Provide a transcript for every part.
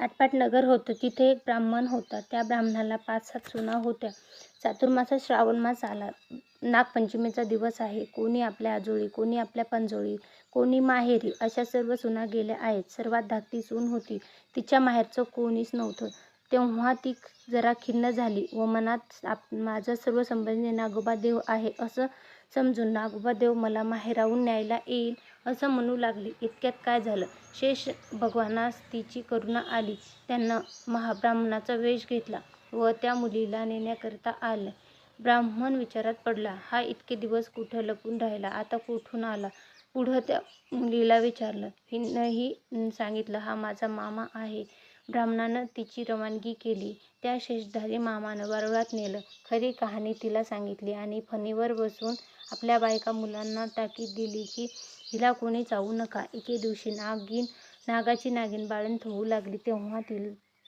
आटपाट नगर होतं. तिथे एक ब्राह्मण होता. त्या ब्राह्मणाला पाच सात सुना होत्या. चातुर्मासात श्रावण मास आला. नागपंचमीचा दिवस आहे. कोणी आपल्या आजोळी कोणी आपल्या पंजोळी कोणी माहेरी अशा सर्व सुना गेल्या आहेत. सर्वात धाकटी सून होती. तिच्या माहेरचं कोणीच नव्हतं. तेव्हा ती जरा खिन्न झाली व मनात आप माझा सर्व संबंधी नागोबा देव आहे असं समजून नागोबा देव मला माहेराहून न्यायला येईल असं म्हणू लागली. इतक्यात काय झालं? शेष भगवानास तिची करुणा आली. त्यांना महाब्राह्मणाचा वेश घेतला व त्या मुलीला नेण्याकरिता आलं. ब्राह्मण विचारात पडला हा इतके दिवस कुठं लपून राहिला? आता कुठून आला? पुढं त्या मुलीला विचारलं. हिनंही सांगितलं हा माझा मामा आहे. ब्राह्मणानं तिची रवानगी केली. त्या शेषधारी मामानं वारुळात नेलं. खरी कहाणी तिला सांगितली आणि फणीवर बसून आपल्या बायका मुलांना ताकीद दिली की हिला कोणी चावू नका. एके दिवशी नागिन नागाची नागिन बाळंत होऊ लागली. तेव्हा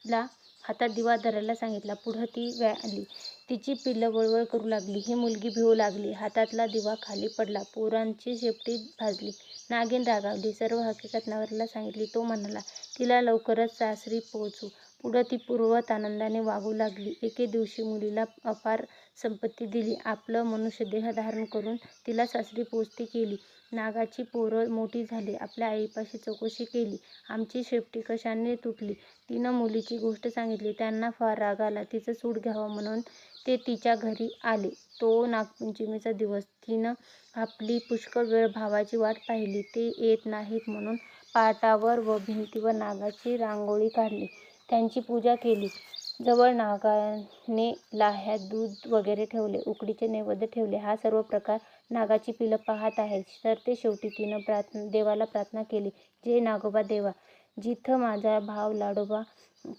तिला हातात दिवा धरायला सांगितला. पुढं ती व्या आली. तिची पिल्लं वळवळ करू लागली. ही मुलगी भिवू लागली. हातातला दिवा खाली पडला. पोरांची शेपटी भाजली. नागिन रागावली. सर्व हकीकत नवऱ्याला सांगितली. तो म्हणाला तिला लवकरच सासरी पोहोचू. पुढं ती पूर्वत आनंदाने वागू लागली. एके दिवशी मुलीला अपार संपत्ती दिली. आपलं मनुष्यदेह धारण करून तिला सासरी पोचती केली. नागाची पोरं मोठी झाली. आपल्या आईपाशी चौकशी केली. आमची शेपटी कशाने तुटली? तिनं मुलीची गोष्ट सांगितली. त्यांना फार राग आला. तिचं सूड घ्यावं म्हणून ते तिच्या घरी आले. तो नागपंचमीचा दिवस. तिनं आपली पुष्कळ वेळ भावाची वाट पाहिली. ते येत नाहीत म्हणून पाटावर व भिंतीवर नागाची रांगोळी काढली. त्यांची पूजा केली. जवळ नागाने लाह्यात दूध वगैरे ठेवले उकडीचे नैवेद्य ठेवले. हा सर्व प्रकार नागाची पिलं पाहत आहेत. तर ते शेवटी तिनं प्रार्थना देवाला प्रार्थना केली. जे नागोबा देवा जिथं माझा भाव लाडोबा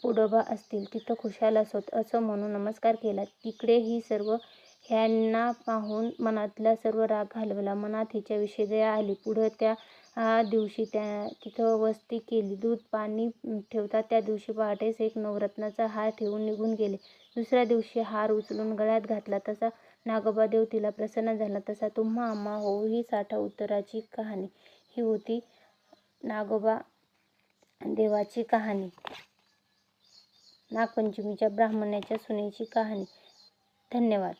पुडोबा असतील तिथं खुशाल असोत असं म्हणून नमस्कार केला. तिकडे ही सर्व ह्यांना पाहून मनातला सर्व राग घालवला. मनात हिच्याविषयी दया आली. पुढं त्या दिवशी त्या तिथं वस्ती केली. दूध पाणी ठेवतात त्या दिवशी पहाटेस एक नवरत्नाचा हार ठेवून निघून गेले. दुसऱ्या दिवशी हार उचलून गळ्यात घातला. तसा नागोबा देव तिला प्रसन्न झाला. तसा तुम्हा आम्हा हो ही साठा उत्तराची कहाणी. ही होती नागोबा देवाची कहाणी. नागपंचमीच्या ब्राह्मणाच्या सुनेची कहाणी. धन्यवाद.